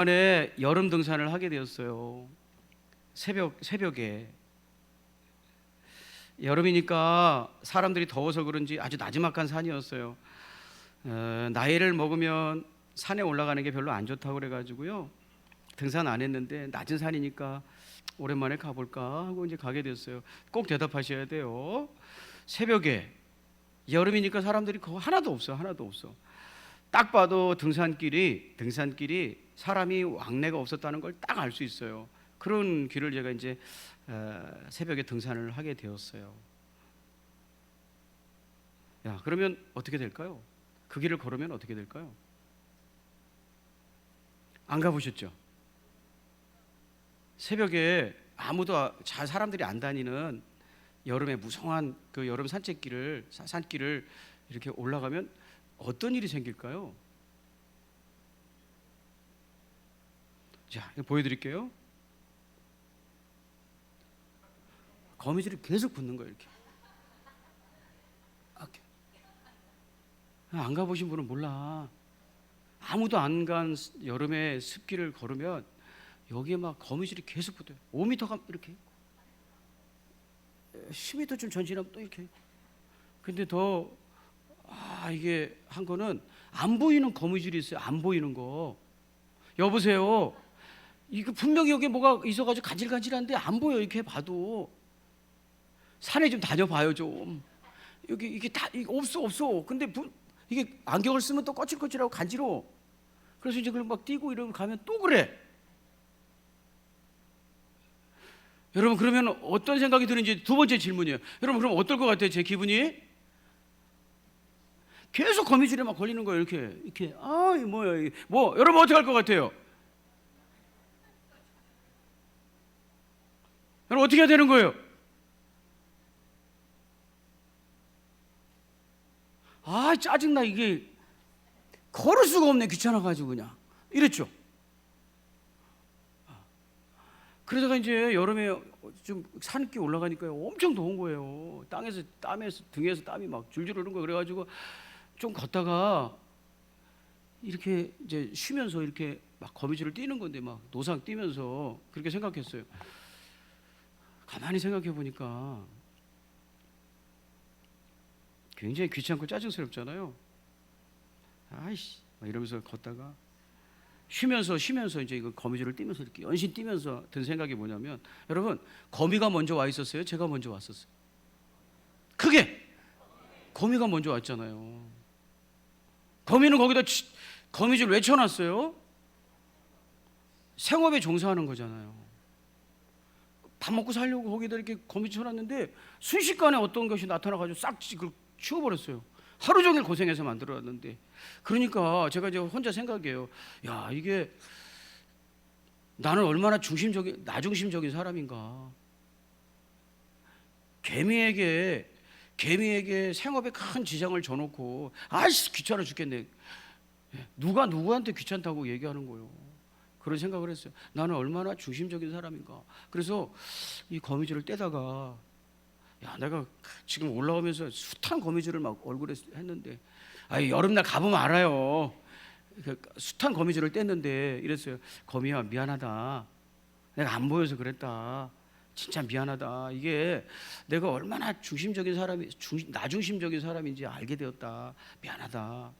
이번에 여름 등산을 하게 되었어요. 새벽 새벽에 여름이니까 사람들이 더워서 그런지 아주 나지막한 산이었어요. 어, 나이를 먹으면 산에 올라가는 게 별로 안 좋다고 그래가지고요. 등산 안 했는데 낮은 산이니까 오랜만에 가볼까 하고 이제 가게 됐어요. 꼭 대답하셔야 돼요. 새벽에 여름이니까 사람들이 거 하나도 없어, 하나도 없어. 딱 봐도 등산길이 등산길이 사람이 왕래가 없었다는 걸 딱 알 수 있어요. 그런 길을 제가 이제 어, 새벽에 등산을 하게 되었어요. 야, 그러면 어떻게 될까요? 그 길을 걸으면 어떻게 될까요? 안 가보셨죠? 새벽에 아무도 아- 잘 사람들이 안 다니는 여름에 무성한 그 여름 산책길을 사- 산길을 이렇게 올라가면 어떤 일이 생길까요? 자, 보여드릴게요. 거미줄이 계속 붙는 거예요, 이렇게. 이렇게. 안 가보신 분은 몰라. 아무도 안 간 여름에 습길을 걸으면 여기에 막 거미줄이 계속 붙어요. 5m가 이렇게. 10m 좀 전진하면 또 이렇게. 근데 더 아, 이게 한 거는 안 보이는 거미줄이 있어요. 안 보이는 거. 여보세요. 이거 분명히 여기 뭐가 있어가지고 간질간질한데 안 보여 이렇게 봐도 산에 좀 다녀봐요 좀. 여기 이게 다 이게 없어 없어. 근데 부, 이게 안경을 쓰면 또 거칠거칠하고 간지러. 그래서 이제 그걸 막 뛰고 이러고 가면 또 그래. 여러분 그러면 어떤 생각이 드는지 두 번째 질문이에요. 여러분 그럼 어떨 것 같아요 제 기분이? 계속 거미줄에 막 걸리는 거예요 이렇게 이렇게 아 뭐야 뭐 여러분 어떻게 할 것 같아요? 여러분 어떻게 해야 되는 거예요? 아 짜증나 이게 걸을 수가 없네 귀찮아가지고 그냥 이랬죠. 그러다가 이제 여름에 좀 산길 올라가니까 엄청 더운 거예요. 땅에서 땀에서 등에서 땀이 막 줄줄 흐르는 거 그래가지고 좀 걷다가 이렇게 이제 쉬면서 이렇게 막 거미줄을 뛰는 건데 막 노상 뛰면서 그렇게 생각했어요. 가만히 생각해 보니까 굉장히 귀찮고 짜증스럽잖아요. 아이씨 막 이러면서 걷다가 쉬면서 쉬면서 이제 이거 거미줄을 뛰면서 이렇게 연신 뛰면서 든 생각이 뭐냐면 여러분 거미가 먼저 와 있었어요. 제가 먼저 왔었어요. 크게 거미가 먼저 왔잖아요. 거미는 거기다 치- 거미줄 왜 쳐놨어요? 생업에 종사하는 거잖아요. 밥 먹고 살려고 거기다 이렇게 거미 쳐놨는데 순식간에 어떤 것이 나타나가지고 싹 그걸 치워버렸어요. 하루 종일 고생해서 만들어놨는데 그러니까 제가 이제 혼자 생각해요. 야 이게 나는 얼마나 중심적인 나중심적인 사람인가. 개미에게 개미에게 생업에 큰 지장을 줘놓고 아이씨 귀찮아 죽겠네. 예, 누가 누구한테 귀찮다고 얘기하는 거예요. 그런 생각을 했어요. 나는 얼마나 중심적인 사람인가. 그래서 이 거미줄을 떼다가 야 내가 지금 올라오면서 숱한 거미줄을 막 얼굴에 했는데 아 여름날 가보면 알아요. 그 숱한 거미줄을 뗐는데 이랬어요. 거미야 미안하다. 내가 안 보여서 그랬다. 진짜 미안하다. 이게 내가 얼마나 중심적인 사람이 중, 나중심적인 사람인지 알게 되었다. 미안하다.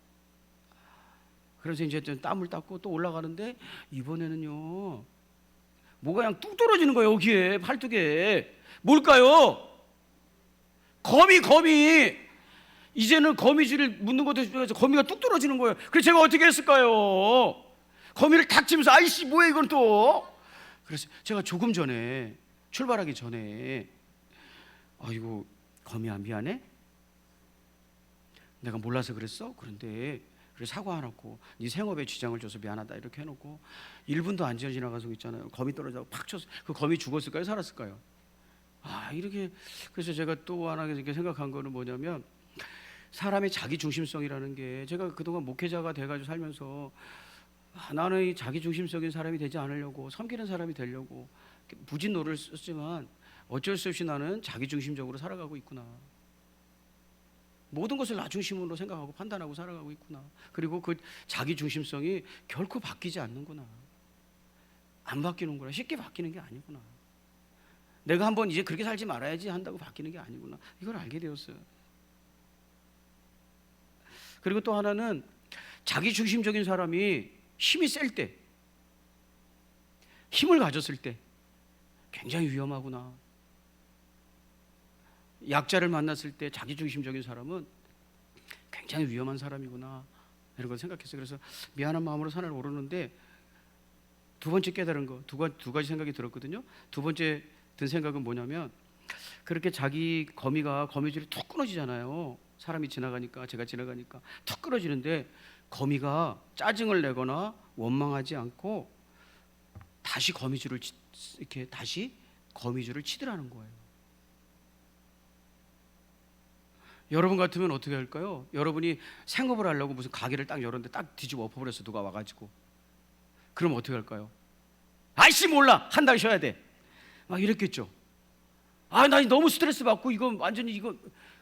그래서 이제 좀 땀을 닦고 또 올라가는데 이번에는요 뭐가 그냥 뚝 떨어지는 거예요 여기에 팔뚝에 뭘까요? 거미 거미 이제는 거미줄을 묻는 것도 싶어서 거미가 뚝 떨어지는 거예요. 그래서 제가 어떻게 했을까요? 거미를 탁 치면서 아이씨 뭐야 이건 또 그래서 제가 조금 전에 출발하기 전에 아이고 거미야 미안해 내가 몰라서 그랬어 그런데 그래 사과하놓고 네 생업에 지장을 줘서 미안하다 이렇게 해놓고 1분도 안 지나가서 있잖아요. 거미 떨어져 팍 쳤어 그 거미 죽었을까요? 살았을까요? 아 이렇게 그래서 제가 또 하나 이렇게 생각한 거는 뭐냐면 사람의 자기 중심성이라는 게 제가 그동안 목회자가 돼가지고 살면서 아, 나는 이 자기 중심적인 사람이 되지 않으려고 섬기는 사람이 되려고 이렇게 무진 노를 썼지만 어쩔 수 없이 나는 자기 중심적으로 살아가고 있구나. 모든 것을 나 중심으로 생각하고 판단하고 살아가고 있구나. 그리고 그 자기 중심성이 결코 바뀌지 않는구나. 안 바뀌는구나. 쉽게 바뀌는 게 아니구나. 내가 한번 이제 그렇게 살지 말아야지 한다고 바뀌는 게 아니구나. 이걸 알게 되었어요. 그리고 또 하나는 자기 중심적인 사람이 힘이 셀 때, 힘을 가졌을 때 굉장히 위험하구나. 약자를 만났을 때 자기 중심적인 사람은 굉장히 위험한 사람이구나. 이런 걸 생각했어요. 그래서 미안한 마음으로 산을 오르는데 두 번째 깨달은 거, 두, 가- 두 가지 생각이 들었거든요. 두 번째 든 생각은 뭐냐면 그렇게 자기 거미가 거미줄이 툭 끊어지잖아요. 사람이 지나가니까 제가 지나가니까 툭 끊어지는데 거미가 짜증을 내거나 원망하지 않고 다시 거미줄을 치- 이렇게 다시 거미줄을 치더라는 거예요. 여러분 같으면 어떻게 할까요? 여러분이 생업을 하려고 무슨 가게를 딱 열었는데 딱 뒤집어 엎어버렸어 누가 와가지고 그럼 어떻게 할까요? 아이씨 몰라 한 달 쉬어야 돼. 막 이랬겠죠. 아, 나 너무 스트레스 받고 이거 완전히 이거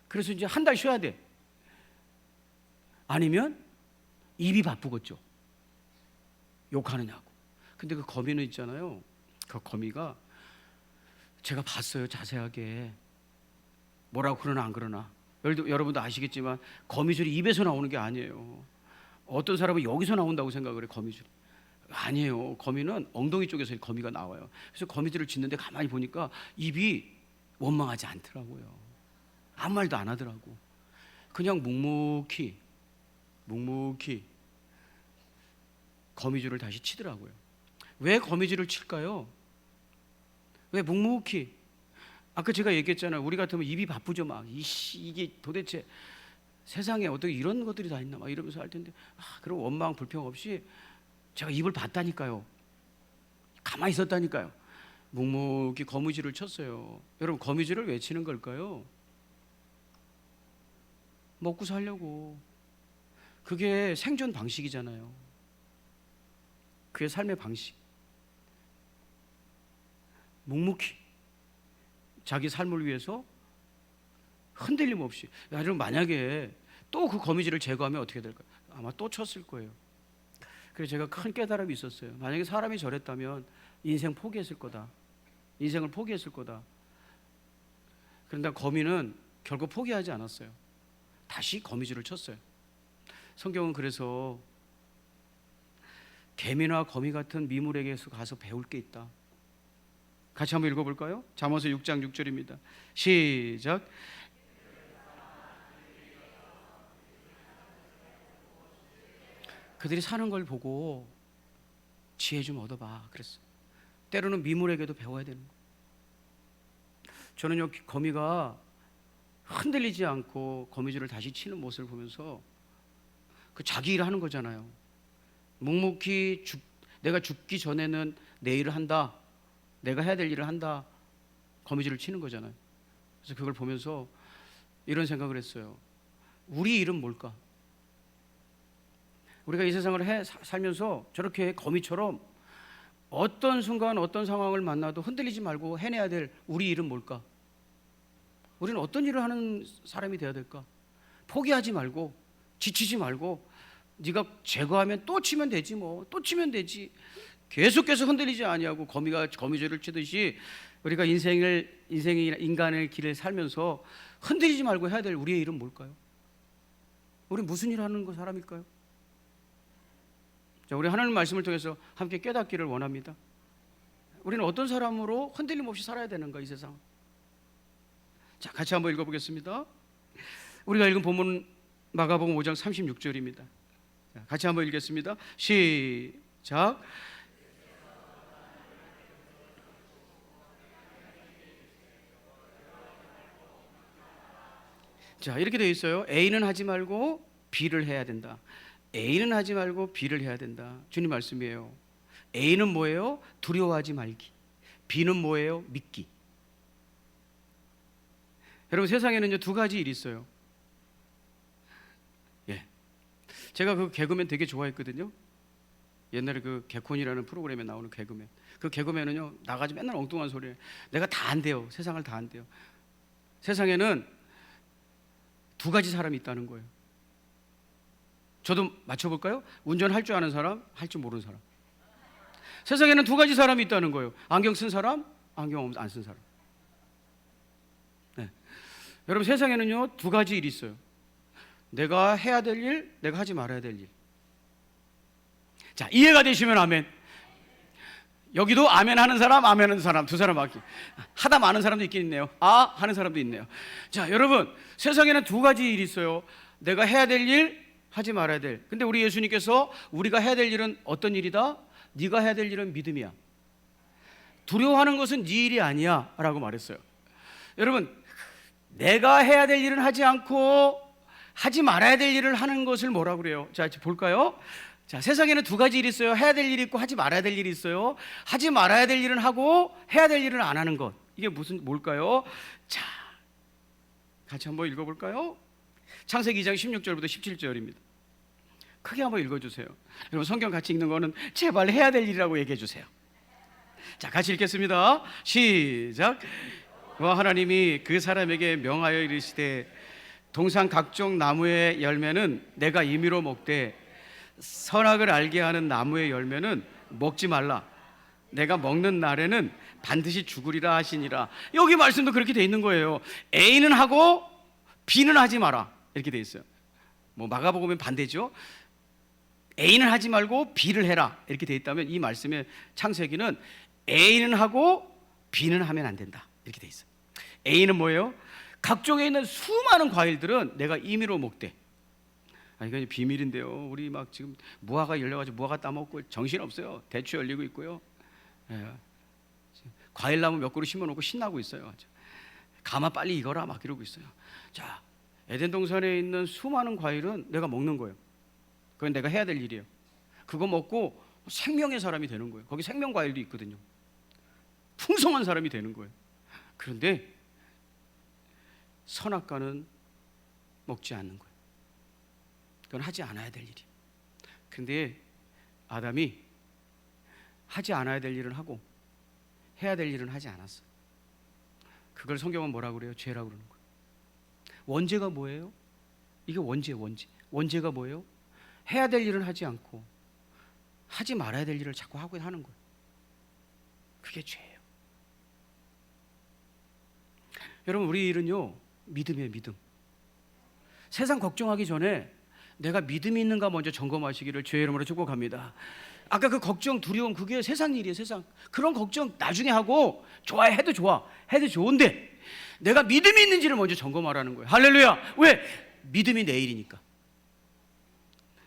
그래서 이제 한 달 쉬어야 돼. 아니면 입이 바쁘겠죠. 욕하느냐고. 근데 그 거미는 있잖아요. 그 거미가 제가 봤어요 자세하게 뭐라고 그러나 안 그러나 여러분도, 아시겠지만 거미줄이 입에서 나오는 게 아니에요. 어떤 사람은 여기서 나온다고 생각을 해 거미줄. 아니에요. 거미는 엉덩이 쪽에서 거미가 나와요. 그래서 거미들을 짓는데 가만히 보니까 입이 원망하지 않더라고요. 아무 말도 안 하더라고. 그냥 묵묵히 묵묵히 거미줄을 다시 치더라고요. 왜 거미줄을 칠까요? 왜 묵묵히? 아까 제가 얘기했잖아요. 우리 같으면 입이 바쁘죠. 막 이씨 이게 도대체 세상에 어떻게 이런 것들이 다 있나 막 이러면서 할 텐데 아, 그럼 원망 불평 없이 제가 입을 봤다니까요. 가만히 있었다니까요. 묵묵히 거미줄을 쳤어요. 여러분 거미줄을 왜 치는 걸까요? 먹고 살려고. 그게 생존 방식이잖아요. 그게 삶의 방식. 묵묵히 자기 삶을 위해서 흔들림 없이. 야, 여러분 만약에 또 그 거미줄을 제거하면 어떻게 될까요? 아마 또 쳤을 거예요. 그래서 제가 큰 깨달음이 있었어요. 만약에 사람이 저랬다면 인생 포기했을 거다. 인생을 포기했을 거다. 그런데 거미는 결국 포기하지 않았어요. 다시 거미줄을 쳤어요. 성경은 그래서 개미나 거미 같은 미물에게서 가서 배울 게 있다. 같이 한번 읽어볼까요? 잠언서 6장 6절입니다. 시작. 그들이 사는 걸 보고 지혜 좀 얻어봐. 그랬어. 때로는 미물에게도 배워야 되는 거. 저는요 거미가 흔들리지 않고 거미줄을 다시 치는 모습을 보면서 그 자기 일 하는 거잖아요. 묵묵히 죽, 내가 죽기 전에는 내 일을 한다. 내가 해야 될 일을 한다. 거미줄을 치는 거잖아요. 그래서 그걸 보면서 이런 생각을 했어요. 우리 일은 뭘까? 우리가 이 세상을 해, 사- 살면서 저렇게 거미처럼 어떤 순간 어떤 상황을 만나도 흔들리지 말고 해내야 될 우리 일은 뭘까? 우리는 어떤 일을 하는 사람이 되어야 될까? 포기하지 말고 지치지 말고 네가 제거하면 또 치면 되지 뭐 또 치면 되지 계속해서 흔들리지 아니하고 거미가 거미줄을 치듯이 우리가 인생을 인생이 인간의 길을 살면서 흔들리지 말고 해야 될 우리의 일은 뭘까요? 우리 무슨 일 하는 거 사람일까요? 자, 우리 하나님 말씀을 통해서 함께 깨닫기를 원합니다. 우리는 어떤 사람으로 흔들림 없이 살아야 되는가 이 세상? 자, 같이 한번 읽어 보겠습니다. 우리가 읽은 본문 마가복음 5장 36절입니다. 자, 같이 한번 읽겠습니다. 시작. 자, 이렇게 되어 있어요. A는 하지 말고 B를 해야 된다. A는 하지 말고 B를 해야 된다. 주님 말씀이에요. A는 뭐예요? 두려워하지 말기. B는 뭐예요? 믿기. 여러분 세상에는요 두 가지 일이 있어요. 예, 제가 그 개그맨 되게 좋아했거든요. 옛날에 그 개콘이라는 프로그램에 나오는 개그맨. 그 개그맨은요 나가지 맨날 엉뚱한 소리. 해. 내가 다 안 돼요. 세상을 다 안 돼요. 세상에는 두 가지 사람이 있다는 거예요. 저도 맞춰볼까요? 운전할 줄 아는 사람, 할 줄 모르는 사람. 세상에는 두 가지 사람이 있다는 거예요. 안경 쓴 사람, 안경 안 쓴 사람. 네. 여러분 세상에는요 두 가지 일이 있어요. 내가 해야 될 일, 내가 하지 말아야 될 일. 자 이해가 되시면 아멘. 여기도 아멘 하는 사람, 아멘 하는 사람 두 사람 맞기. 하다 많은 사람도 있긴 있네요. 아 하는 사람도 있네요. 자 여러분 세상에는 두 가지 일이 있어요. 내가 해야 될 일, 하지 말아야 될. 근데 우리 예수님께서 우리가 해야 될 일은 어떤 일이다? 네가 해야 될 일은 믿음이야. 두려워하는 것은 네 일이 아니야라고 말했어요. 여러분 내가 해야 될 일은 하지 않고 하지 말아야 될 일을 하는 것을 뭐라 그래요? 자, 이제 볼까요? 자, 세상에는 두 가지 일이 있어요. 해야 될 일이 있고 하지 말아야 될 일이 있어요. 하지 말아야 될 일은 하고 해야 될 일은 안 하는 것. 이게 무슨 뭘까요? 자, 같이 한번 읽어 볼까요? 창세기 2장 16절부터 17절입니다. 크게 한번 읽어 주세요. 여러분 성경 같이 읽는 거는 제발 해야 될 일이라고 얘기해 주세요. 자, 같이 읽겠습니다. 시작. 와 하나님이 그 사람에게 명하여 이르시되 동산 각종 나무의 열매는 내가 임의로 먹되 선악을 알게 하는 나무의 열매는 먹지 말라. 내가 먹는 날에는 반드시 죽으리라 하시니라. 여기 말씀도 그렇게 돼 있는 거예요. A는 하고 B는 하지 마라. 이렇게 돼 있어요. 뭐 마가복음은 반대죠. A는 하지 말고 B를 해라. 이렇게 돼 있다면 이 말씀의 창세기는 A는 하고 B는 하면 안 된다. 이렇게 돼 있어요. A는 뭐예요? 각종에 있는 수많은 과일들은 내가 임의로 먹되. 아 이건 비밀인데요. 우리 막 지금 무화과 열려가지고 무화과 따먹고 정신 없어요. 대추 열리고 있고요. 예. 과일 나무 몇 그루 심어놓고 신나고 있어요. 가마 빨리 익어라 막 이러고 있어요. 자, 에덴 동산에 있는 수많은 과일은 내가 먹는 거예요. 그건 내가 해야 될 일이에요. 그거 먹고 생명의 사람이 되는 거예요. 거기 생명 과일도 있거든요. 풍성한 사람이 되는 거예요. 그런데 선악과는 먹지 않는 거예요. 그건 하지 않아야 될 일이. 근데 아담이 하지 않아야 될 일은 하고 해야 될 일은 하지 않았어요. 그걸 성경은 뭐라 그래요? 죄라고 그러는 거예요. 원죄가 뭐예요? 이게 원죄, 원죄. 원죄가 뭐예요? 해야 될 일은 하지 않고 하지 말아야 될 일을 자꾸 하고 하는 거예요. 그게 죄예요. 여러분 우리 일은요 믿음이에요 믿음. 세상 걱정하기 전에 내가 믿음이 있는가 먼저 점검하시기를 주의 이름으로 축복합니다. 아까 그 걱정 두려움 그게 세상 일이에요 세상. 그런 걱정 나중에 하고 좋아해 해도 좋아 해도 좋은데 내가 믿음이 있는지를 먼저 점검하라는 거예요. 할렐루야. 왜? 믿음이 내 일이니까.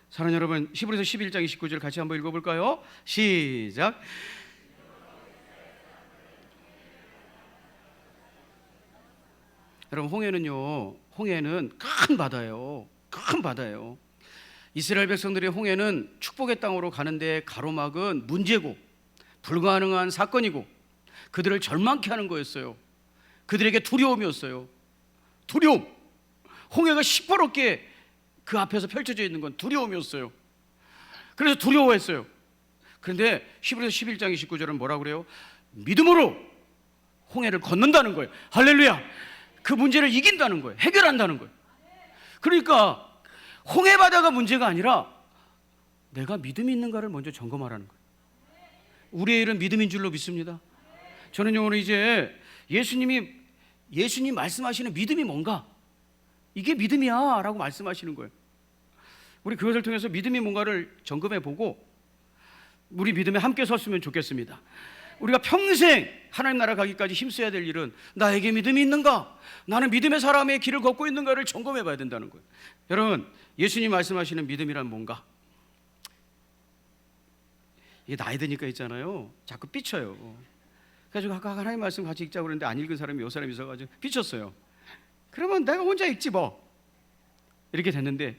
사랑하는 여러분, 히브리서 11장 29절 같이 한번 읽어 볼까요? 시작. 여러분 홍해는요, 홍해는 큰 바다예요. 큰 바다예요. 이스라엘 백성들의 홍해는 축복의 땅으로 가는데 가로막은 문제고 불가능한 사건이고 그들을 절망케 하는 거였어요. 그들에게 두려움이었어요. 두려움. 홍해가 시퍼렇게 그 앞에서 펼쳐져 있는 건 두려움이었어요. 그래서 두려워했어요. 그런데 히브리서 11장 29절은 뭐라 그래요? 믿음으로 홍해를 건넌다는 거예요. 할렐루야. 그 문제를 이긴다는 거예요. 해결한다는 거예요. 그러니까 홍해 바다가 문제가 아니라 내가 믿음이 있는가를 먼저 점검하라는 거예요. 우리의 일은 믿음인 줄로 믿습니다. 저는요 오늘 이제 예수님이 예수님 말씀하시는 믿음이 뭔가 이게 믿음이야라고 말씀하시는 거예요. 우리 그것을 통해서 믿음이 뭔가를 점검해 보고 우리 믿음에 함께 섰으면 좋겠습니다. 우리가 평생 하나님 나라 가기까지 힘써야 될 일은 나에게 믿음이 있는가? 나는 믿음의 사람의 길을 걷고 있는가를 점검해 봐야 된다는 거예요. 여러분, 예수님 말씀하시는 믿음이란 뭔가? 이게 나이 드니까 있잖아요. 자꾸 삐쳐요. 그래서 아까 하나님 말씀 같이 읽자고 그랬는데 안 읽은 사람이 요 사람이 있어가지고 삐쳤어요. 그러면 내가 혼자 읽지 뭐. 이렇게 됐는데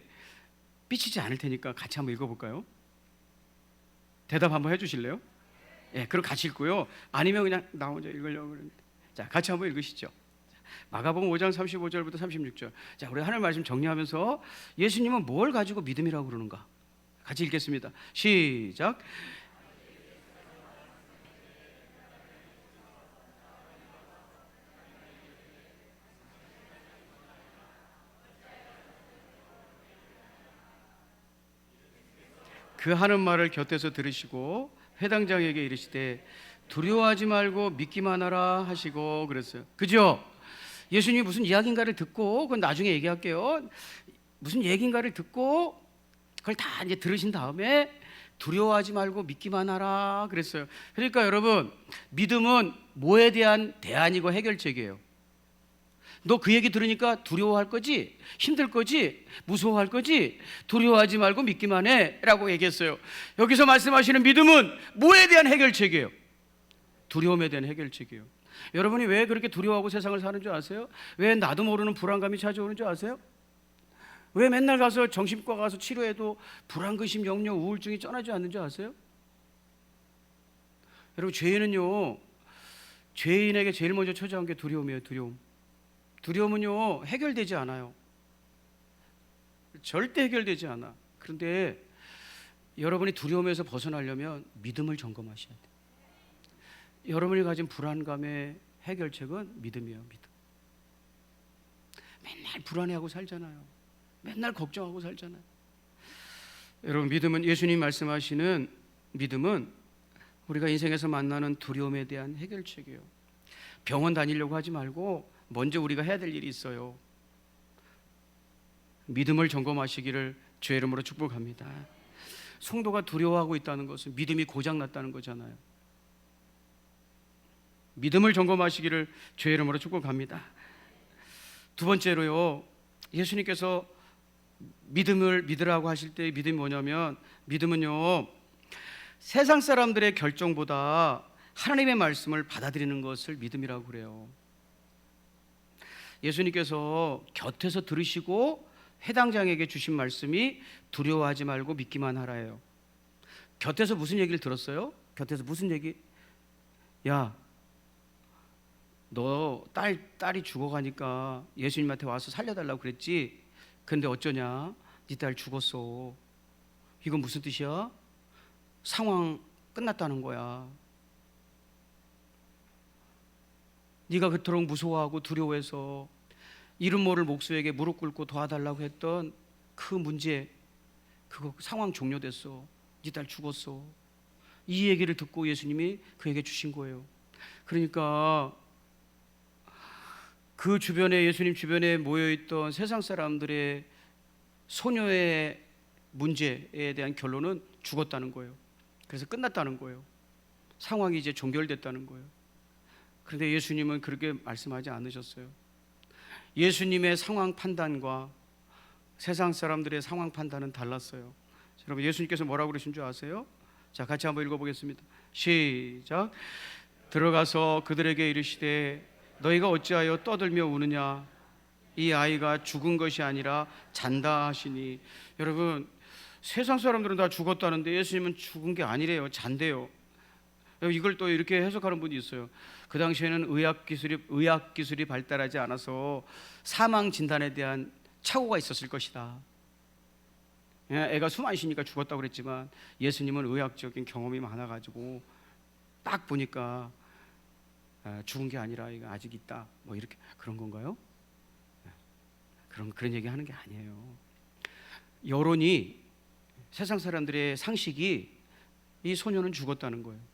삐치지 않을 테니까 같이 한번 읽어볼까요? 대답 한번 해주실래요? 예, 그럼 같이 읽고요. 아니면 그냥 나 혼자 읽으려고 그러는데. 자, 같이 한번 읽으시죠. 마가복음 5장 35절부터 36절. 자, 우리 하늘 말씀 정리하면서 예수님은 뭘 가지고 믿음이라고 그러는가? 같이 읽겠습니다. 시작. 그 하는 말을 곁에서 들으시고 회당장에게 이르시되 두려워하지 말고 믿기만 하라 하시고 그랬어요. 그죠? 예수님이 무슨 이야기인가를 듣고 그건 나중에 얘기할게요. 무슨 얘기인가를 듣고 그걸 다 이제 들으신 다음에 두려워하지 말고 믿기만 하라 그랬어요. 그러니까 여러분 믿음은 뭐에 대한 대안이고 해결책이에요. 너 그 얘기 들으니까 두려워할 거지? 힘들 거지? 무서워할 거지? 두려워하지 말고 믿기만 해. 라고 얘기했어요. 여기서 말씀하시는 믿음은 뭐에 대한 해결책이에요? 두려움에 대한 해결책이에요. 여러분이 왜 그렇게 두려워하고 세상을 사는 줄 아세요? 왜 나도 모르는 불안감이 찾아오는 줄 아세요? 왜 맨날 가서 정신과 가서 치료해도 불안, 근심, 염려, 우울증이 쩌나지 않는 줄 아세요? 여러분 죄인은요 죄인에게 제일 먼저 찾아온 게 두려움이에요. 두려움. 두려움은요 해결되지 않아요. 절대 해결되지 않아. 그런데 여러분이 두려움에서 벗어나려면 믿음을 점검하셔야 돼요. 여러분이 가진 불안감의 해결책은 믿음이에요. 믿음. 맨날 불안해하고 살잖아요. 맨날 걱정하고 살잖아요. 여러분 믿음은 예수님 말씀하시는 믿음은 우리가 인생에서 만나는 두려움에 대한 해결책이에요. 병원 다니려고 하지 말고 먼저 우리가 해야 될 일이 있어요. 믿음을 점검하시기를 주의 이름으로 축복합니다. 성도가 두려워하고 있다는 것은 믿음이 고장 났다는 거잖아요. 믿음을 점검하시기를 주의 이름으로 축복합니다. 두 번째로요. 예수님께서 믿음을 믿으라고 하실 때 믿음이 뭐냐면 믿음은요. 세상 사람들의 결정보다 하나님의 말씀을 받아들이는 것을 믿음이라고 그래요. 예수님께서 곁에서 들으시고 해당장에게 주신 말씀이 두려워하지 말고 믿기만 하라예요. 곁에서 무슨 얘기를 들었어요? 곁에서 무슨 얘기? 야, 너 딸 딸이 죽어가니까 예수님한테 와서 살려달라고 그랬지. 근데 어쩌냐? 네 딸 죽었어. 이건 무슨 뜻이야? 상황 끝났다는 거야. 네가 그토록 무서워하고 두려워해서 이름 모를 목수에게 무릎 꿇고 도와달라고 했던 그 문제 그거 상황 종료됐어. 네 딸 죽었어. 이 얘기를 듣고 예수님이 그에게 주신 거예요. 그러니까 그 주변에 예수님 주변에 모여 있던 세상 사람들의 소녀의 문제에 대한 결론은 죽었다는 거예요. 그래서 끝났다는 거예요. 상황이 이제 종결됐다는 거예요. 그런데 예수님은 그렇게 말씀하지 않으셨어요. 예수님의 상황 판단과 세상 사람들의 상황 판단은 달랐어요. 여러분 예수님께서 뭐라고 그러신 줄 아세요? 자, 같이 한번 읽어 보겠습니다. 시작. 들어가서 그들에게 이르시되 너희가 어찌하여 떠들며 우느냐 이 아이가 죽은 것이 아니라 잔다 하시니 여러분 세상 사람들은 다 죽었다는데 예수님은 죽은 게 아니래요. 잔대요. 이걸 또 이렇게 해석하는 분이 있어요. 그 당시에는 의학 기술이 의학 기술이 발달하지 않아서 사망 진단에 대한 착오가 있었을 것이다. 예, 애가 숨 안 쉬니까 죽었다고 그랬지만 예수님은 의학적인 경험이 많아 가지고 딱 보니까 아, 죽은 게 아니라 이거 아직 있다. 뭐 이렇게 그런 건가요? 예, 그런 그런 얘기 하는 게 아니에요. 여론이 세상 사람들의 상식이 이 소녀는 죽었다는 거예요.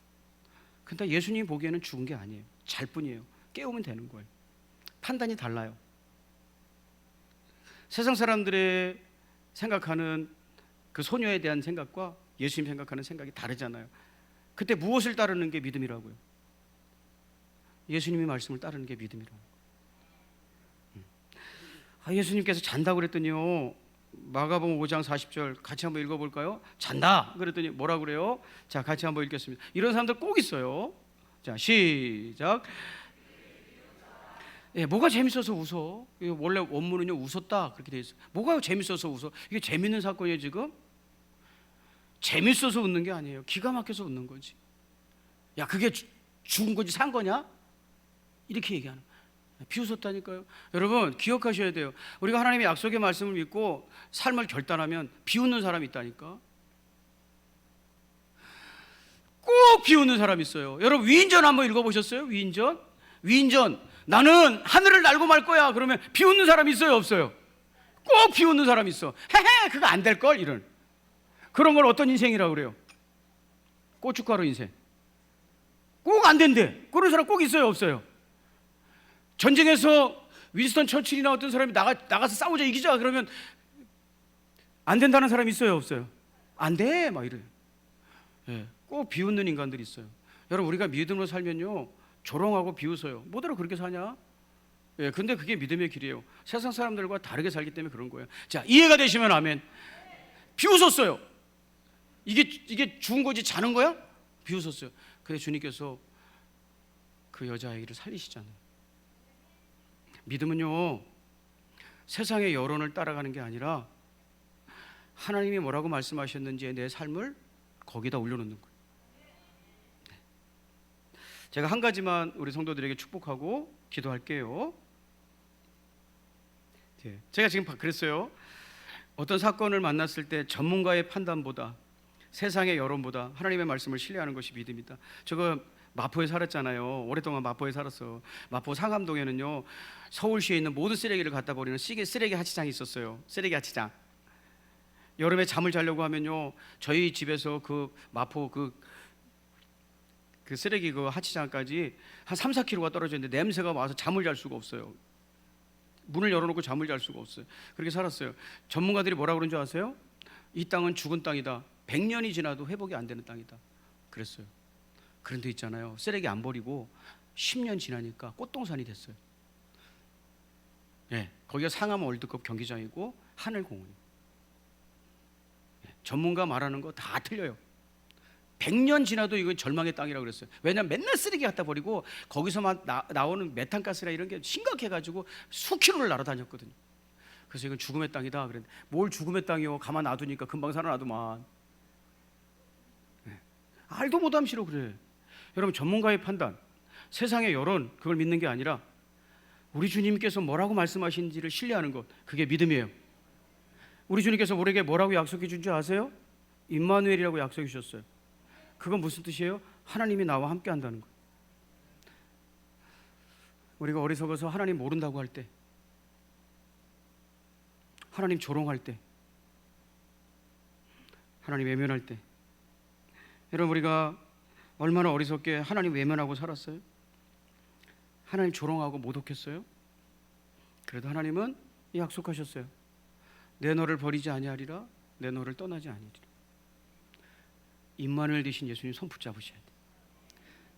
근데 예수님이 보기에는 죽은 게 아니에요. 잘 뿐이에요. 깨우면 되는 거예요. 판단이 달라요. 세상 사람들의 생각하는 그 소녀에 대한 생각과 예수님 생각하는 생각이 다르잖아요. 그때 무엇을 따르는 게 믿음이라고요? 예수님의 말씀을 따르는 게 믿음이라고. 음. 아, 예수님께서 잔다고 그랬더니요. 마가복음 5장 40절 같이 한번 읽어 볼까요? 잔다. 그랬더니 뭐라 그래요? 자, 같이 한번 읽겠습니다. 이런 사람들 꼭 있어요. 자, 시작. 예, 뭐가 재밌어서 웃어? 원래 원문은요 웃었다 그렇게 돼 있어. 뭐가 재밌어서 웃어? 이게 재밌는 사건이에요 지금? 재밌어서 웃는 게 아니에요. 기가 막혀서 웃는 거지. 야 그게 주- 죽은 거지 산 거냐? 이렇게 얘기하는. 비웃었다니까요. 여러분 기억하셔야 돼요. 우리가 하나님의 약속의 말씀을 믿고 삶을 결단하면 비웃는 사람이 있다니까. 꼭 비웃는 사람이 있어요. 여러분 위인전 한번 읽어보셨어요? 위인전? 위인전. 나는 하늘을 날고 말 거야. 그러면 비웃는 사람이 있어요, 없어요? 꼭 비웃는 사람이 있어. 헤헤, 그거 안 될 걸 이런. 그런 걸 어떤 인생이라고 그래요? 고춧가루 인생. 꼭 안 된대. 그런 사람 꼭 있어요, 없어요? 전쟁에서 윈스턴 처칠이나 어떤 사람이 나가 나가서 싸우자 이기자 그러면 안 된다는 사람 있어요, 없어요? 안 돼, 막 이래. 예, 꼭 비웃는 인간들이 있어요. 여러분 우리가 믿음으로 살면요 조롱하고 비웃어요. 뭐대로 그렇게 사냐? 예, 근데 그게 믿음의 길이에요. 세상 사람들과 다르게 살기 때문에 그런 거예요. 자, 이해가 되시면 아멘. 비웃었어요. 이게 이게 죽은 거지 자는 거야? 비웃었어요. 근데 주님께서 그 여자아이를 살리시잖아요. 믿음은요 세상의 여론을 따라가는 게 아니라 하나님이 뭐라고 말씀하셨는지 내 삶을 거기다 올려놓는 거예요. 네. 제가 한 가지만 우리 성도들에게 축복하고 기도할게요. 네. 제가 지금 그랬어요. 어떤 사건을 만났을 때 전문가의 판단보다 세상의 여론보다 하나님의 말씀을 신뢰하는 것이 믿음이다. 저거 마포에 살았잖아요. 오랫동안 마포에 살았어. 마포 상암동에는요 서울시에 있는 모든 쓰레기를 갖다 버리는 시계 쓰레기 하치장이 있었어요. 쓰레기 하치장. 여름에 잠을 자려고 하면요 저희 집에서 그 마포 그, 그 쓰레기 그 하치장까지 한 3, 4km가 떨어져 있는데 냄새가 와서 잠을 잘 수가 없어요. 문을 열어놓고 잠을 잘 수가 없어요. 그렇게 살았어요. 전문가들이 뭐라 그런 줄 아세요? 이 땅은 죽은 땅이다. 100년이 지나도 회복이 안 되는 땅이다. 그랬어요. 그런 데 있잖아요. 쓰레기 안 버리고 10년 지나니까 꽃동산이 됐어요. 예, 거기가 상암 월드컵 경기장이고 하늘공원. 예, 전문가 말하는 거 다 틀려요. 100년 지나도 이건 절망의 땅이라고 그랬어요. 왜냐면 맨날 쓰레기 갖다 버리고 거기서만 나, 나오는 메탄가스나 이런 게 심각해가지고 수킬로를 날아다녔거든요. 그래서 이건 죽음의 땅이다. 그랬는데 뭘 죽음의 땅이요? 가만 놔두니까 금방 살아나더만. 네. 알도 못함 싫어 그래. 여러분 전문가의 판단, 세상의 여론 그걸 믿는 게 아니라 우리 주님께서 뭐라고 말씀하신지를 신뢰하는 것 그게 믿음이에요. 우리 주님께서 우리에게 뭐라고 약속해 준 줄 아세요? 임마누엘이라고 약속해 주셨어요. 그건 무슨 뜻이에요? 하나님이 나와 함께 한다는 거. 우리가 어리석어서 하나님 모른다고 할 때, 하나님 조롱할 때, 하나님 외면할 때, 여러분 우리가 얼마나 어리석게 하나님 외면하고 살았어요? 하나님 조롱하고 모독했어요? 그래도 하나님은 약속하셨어요. 내 너를 버리지 아니하리라, 내 너를 떠나지 아니리라. 임마누엘 되신 예수님 손 붙잡으셔야 돼.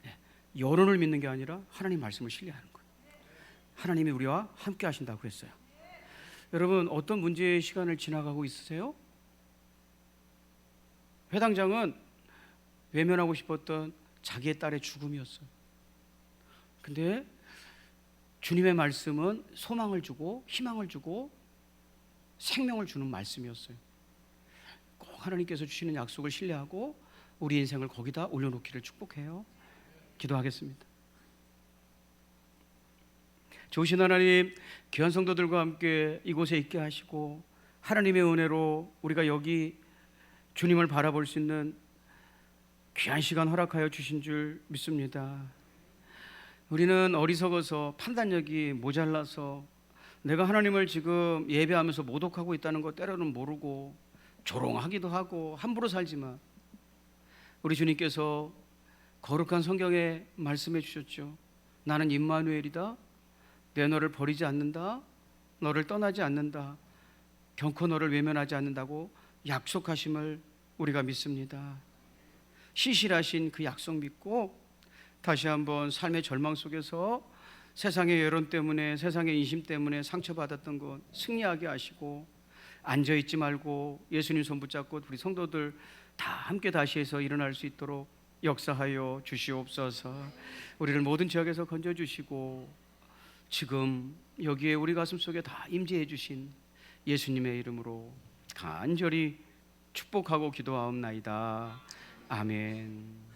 네. 여론을 믿는 게 아니라 하나님 말씀을 신뢰하는 거예요. 하나님이 우리와 함께 하신다고 했어요. 여러분 어떤 문제의 시간을 지나가고 있으세요? 회당장은 외면하고 싶었던 자기의 딸의 죽음이었어요. 근데 주님의 말씀은 소망을 주고 희망을 주고 생명을 주는 말씀이었어요. 꼭 하나님께서 주시는 약속을 신뢰하고 우리 인생을 거기다 올려놓기를 축복해요. 기도하겠습니다. 좋으신 하나님, 귀한 성도들과 함께 이곳에 있게 하시고 하나님의 은혜로 우리가 여기 주님을 바라볼 수 있는 귀한 시간 허락하여 주신 줄 믿습니다. 우리는 어리석어서 판단력이 모자라서 내가 하나님을 지금 예배하면서 모독하고 있다는 것 때로는 모르고 조롱하기도 하고 함부로 살지만 우리 주님께서 거룩한 성경에 말씀해 주셨죠. 나는 임마누엘이다. 내 너를 버리지 않는다. 너를 떠나지 않는다. 결코 너를 외면하지 않는다고 약속하심을 우리가 믿습니다. 시실하신 그 약속 믿고 다시 한번 삶의 절망 속에서 세상의 여론 때문에 세상의 인심 때문에 상처받았던 것 승리하게 하시고 앉아 있지 말고 예수님 손 붙잡고 우리 성도들 다 함께 다시 해서 일어날 수 있도록 역사하여 주시옵소서. 우리를 모든 지역에서 건져 주시고 지금 여기에 우리 가슴 속에 다 임재해 주신 예수님의 이름으로 간절히 축복하고 기도하옵나이다. 아멘.